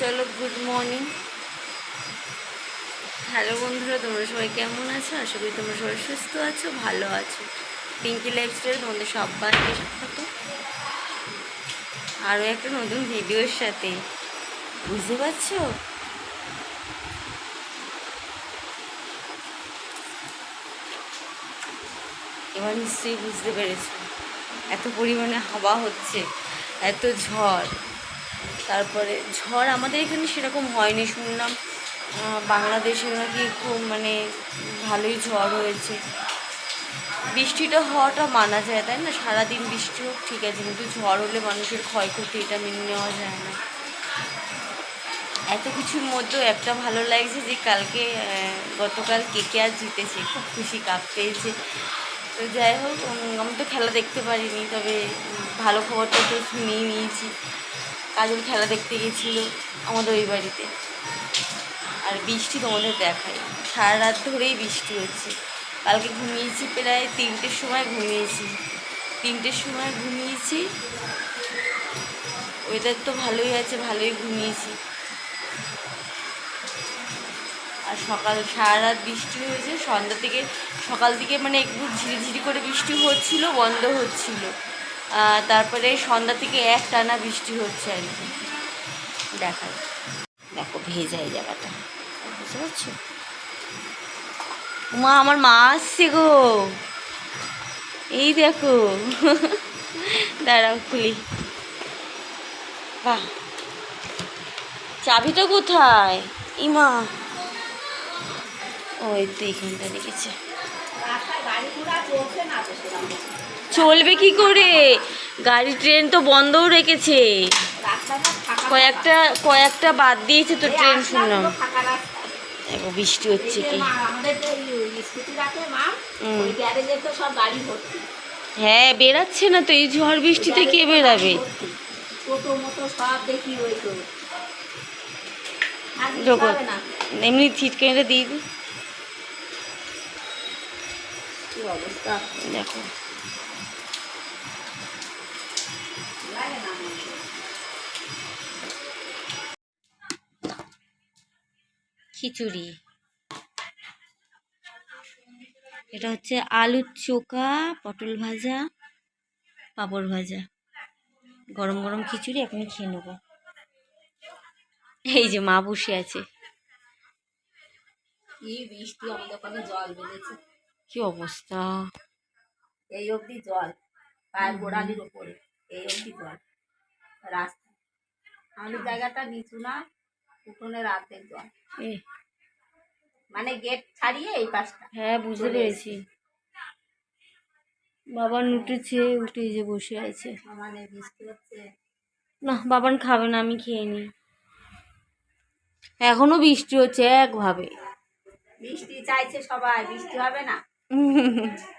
চলো good morning hello বন্ধুরা, তোমরা সবাই কেমন আছো? আশা করি তোমরা সবাই সুস্থ আছো, ভালো আছো। পিঙ্কি লাইফস্টাইল তোমাদের সবাইকে স্বাগত। আরও একটা নতুন ভিডিওর সাথে। বুঝতে পারছ? এবার নিশ্চয়ই বুঝতে পেরেছ। এত পরিমাণে হাওয়া হচ্ছে, এত ঝড়। তারপরে ঝড় আমাদের এখানে সেরকম হয়নি, শুনলাম বাংলাদেশে নাকি খুব মানে ভালোই ঝড় হয়েছে। বৃষ্টিটা হওয়াটা মানা যায়, তাই না? সারাদিন বৃষ্টি হোক, ঠিক আছে, কিন্তু ঝড় হলে মানুষের ক্ষয়ক্ষতি এটা মেনে নেওয়া যায় না। এত কিছুর মধ্যেও একটা ভালো লাগছে যে কালকে গতকাল কে আর জিতেছে, খুব খুশি কাপ পেয়েছে। তো যাই হোক আমি তো খেলা দেখতে পারিনি, তবে ভালো খবরটা তো শুনেই নিয়েছি। কাজল খেলা দেখতে গেছিল আমাদের ওই বাড়িতে। আর বৃষ্টি তোমাদের দেখাই। সারা রাত ধরেই বৃষ্টি হচ্ছে। কালকে ঘুমিয়েছি প্রায় তিনটের সময় ঘুমিয়েছি। তিনটের সময় ঘুমিয়েছি। ওয়েদার তো ভালোই আছে, ভালোই ঘুমিয়েছি। আর সকাল, সারা রাত বৃষ্টি হয়েছে। সন্ধ্যা থেকে, সকাল থেকে মানে একটু ঝিরিঝিরি করে বৃষ্টি হচ্ছিল, বন্ধ হচ্ছিল। তারপরে সন্ধ্যা থেকে এক টানা বৃষ্টি হচ্ছে আর কি। দেখায় দেখো, ভেজা এই জায়গাটা। বুঝতে পারছ? মা আমার মা আসছে গো। এই দেখো। দাঁড়াও, খুলি। বাহ। চাবিটা কোথায়? ইমা। ওই তো এইখানটা রেখেছে চলবে কি করে? গাড়ি, ট্রেন তো বন্ধও রেখেছে। কয়েকটা কয়েকটা বাদ দিয়েছে তো ট্রেন শুনলাম। দেখো, বৃষ্টি হচ্ছে কি। হ্যাঁ বেরাচ্ছে না তো, এই ঝড় বৃষ্টিতে কে বেরাবে। এমনি ছিটকেটা দিয়ে দেখো। খিচুড়ি। এটা হচ্ছে আলুর চোখা পটল ভাজা পাঁপড় ভাজা। গরম গরম খিচুড়ি এখনই খেয়ে নেব। এই যে মা বসে আছে। কি বৃষ্টি আমাদের জল বেঁধেছে। কি অবস্থা? এই অবধি জল পায়ের গোড়ালির ওপরে। এই অবধি জল রাস্তা। আমাদের জায়গাটা নিচু না উঠোনের রাতের জল। মানে গেট ছাড়িয়ে এই পাশটা। হ্যাঁ বুঝতে পেরেছি। বাবান উঠেছে উঠে যে বসে আছে। মানে বৃষ্টি হচ্ছে। না বাবান খাবে না আমি খেয়ে নিই। এখনও বৃষ্টি হচ্ছে একভাবে। বৃষ্টি চাইছে সবাই বৃষ্টি হবে না।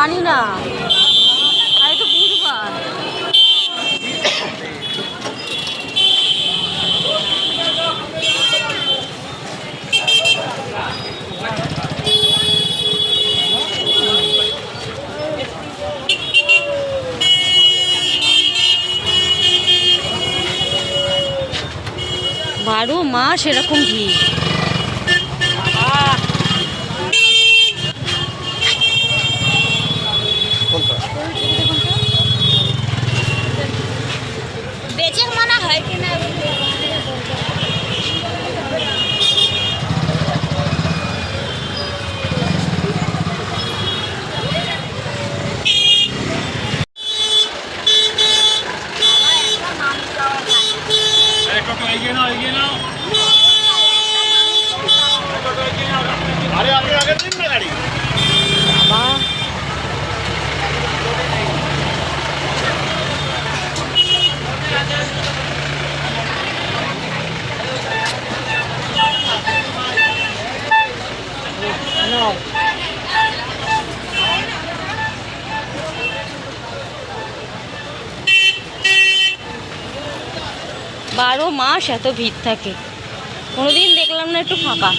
জানি না। বারো মাস এরকম ভিড়। বেচে মনে হয় কিনা বারো মাস এত ভিড় থাকে। কোনোদিন দেখলাম না একটু ফাঁকা।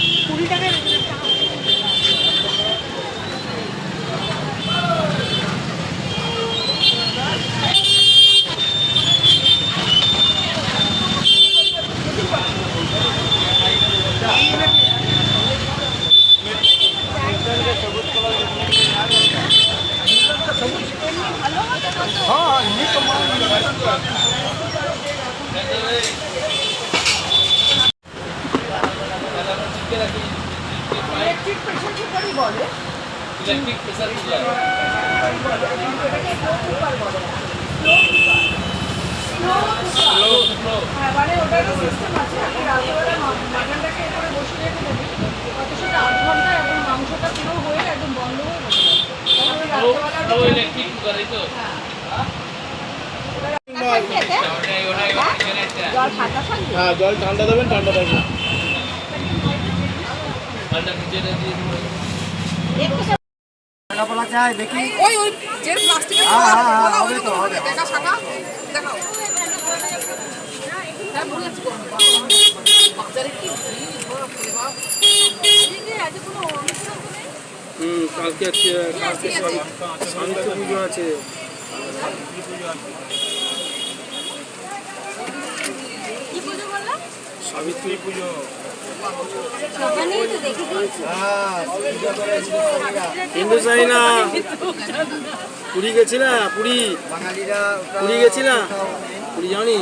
হয়ে জল ঠান্ডা ঠান্ডা দেবেন ঠান্ডা থাকবে ওই যে প্লাস্টিকের ওই তো দেখা শাখা দেখাও। হ্যাঁ, মনে আছে গো। বাজারে কি ভিড়, হুম কালকে আছে কালকে সাবিত্রী পুজো আছে। সাবিত্রী পুজো। হিন্দু চাই না পুরী পুরী। পুরী গেছিলা? পুরী জানি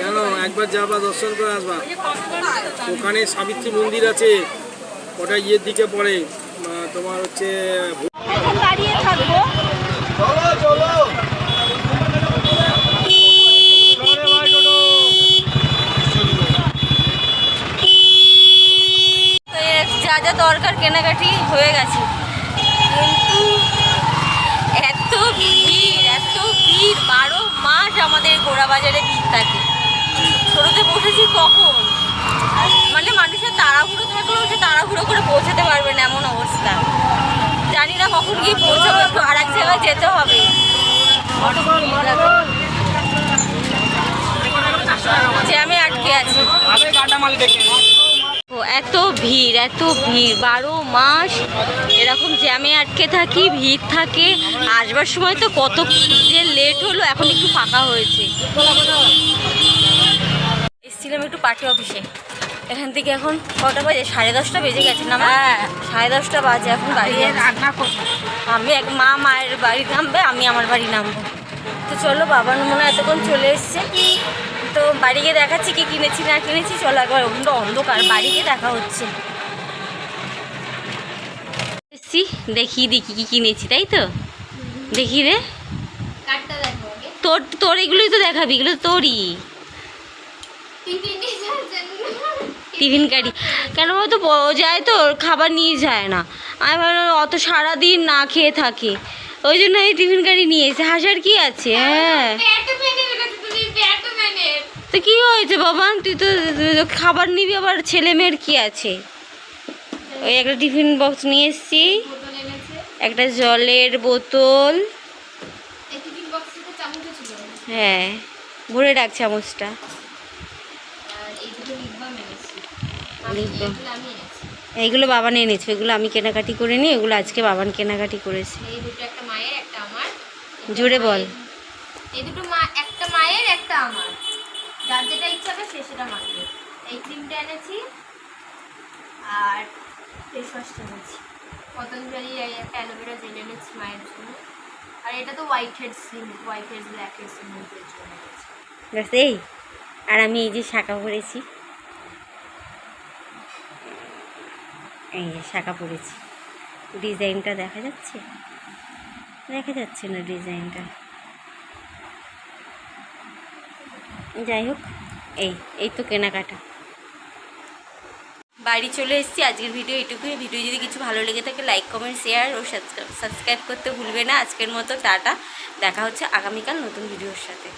কেন? একবার যাবা দর্শন করে আসবা। ওখানে সাবিত্রী মন্দির আছে। ওটা ইয়ের দিকে পড়ে। তোমার হচ্ছে দাঁড়িয়ে থাকব তো এর যা দরকার কেনাকাটি হয়ে গেছে। কিন্তু এত ভিড় এত ভিড়, বারো মাস আমাদের গোড়া বাজারে ভিড় থাকে। ছোটোতে বসেছি কখন? মানে মানুষের তাড়াহুড়ো থাকলেও সে তাড়াহুড়ো করে পৌঁছাতে পারবে না এমন অবস্থা। জানি না কখন গিয়ে পৌঁছাবো, একটু আর এক জায়গায় যেতে হবে কত ভিড় দেখো। জ্যামে আটকে আছে ও এত ভিড় এত ভিড়। বারো মাস এরকম জ্যামে আটকে থাকি ভিড় থাকে। আসবার সময় তো কত যে লেট হলো এখন একটু ফাঁকা হয়েছে। এসেছিলাম একটু পার্টি অফিসে এখান থেকে এখন কটা বাজে? সাড়ে দশটা বেজে গেছে না মা? সাড়ে দশটা বাজে এখন বাড়ি আমি এক মা মায়ের বাড়ি নামবে আমি আমার বাড়ি নামবো। তো চলো বাবার মনে হয় এতক্ষণ চলে এসছে। তো বাড়ি গিয়ে দেখাচ্ছি কি কিনেছি না কিনেছি চলো একবার ওখানটা অন্ধকার বাড়ি গিয়ে দেখা হচ্ছে। এসছি দেখি দেখি কি কিনেছি তাই তো? দেখি রে। তোর তোর এগুলোই তো দেখাবি এগুলো তোরই। টিফিন কাটি কেন বলতো যায় তো খাবার নিয়ে যায় না। আমি ভাবলাম অত সারাদিন না খেয়ে থাকে। ওই জন্য এই টিফিন কারি নিয়ে এসে। হাসার কি আছে? হ্যাঁ। তো কি হয়েছে বাবা? তুই তো খাবার নিবি আবার ছেলে মেয়ের কি আছে? ওই একটা টিফিন বক্স নিয়ে এসেছি। একটা জলের বোতল। হ্যাঁ ভরে রাখ চামচটা। এইগুলো বাবান এনেছে এগুলো আমি কেনাকাটি করে নিই এগুলো আজকে বাবান কেনাকাটি করেছে। জোরে বল। এই দুটো মা একটা মায়ের একটা আমার। যার যেটা ইচ্ছা হবে সে সেটা মাখবে। এই ক্রিমটা এনেছি আর ফেস ওয়াশটা এনেছি। পতঞ্জলি একটা অ্যালোভেরা জেল এনেছি মায়ের জন্য। আর এটা তো হোয়াইট হেড সিম হোয়াইট হেড ব্ল্যাক হেড সিম জন্য ব্যাস এই। আর আমি এই যে শাখা পরেছি। এই যে শাখা পরেছি। ডিজাইনটা দেখা যাচ্ছে? দেখা যাচ্ছে না ডিজাইনটা? যাই হোক, এই এই তো কেনাকাটা। বাড়ি চলে এসেছি, আজকের ভিডিও এটুকুই ভিডিও যদি কিছু ভালো লেগে থাকে লাইক কমেন্ট শেয়ার ও সাবস্ক্রাইব করতে ভুলবে না। আজকের মতো, টাটা। দেখা হচ্ছে আগামীকাল নতুন ভিডিওর সাথে।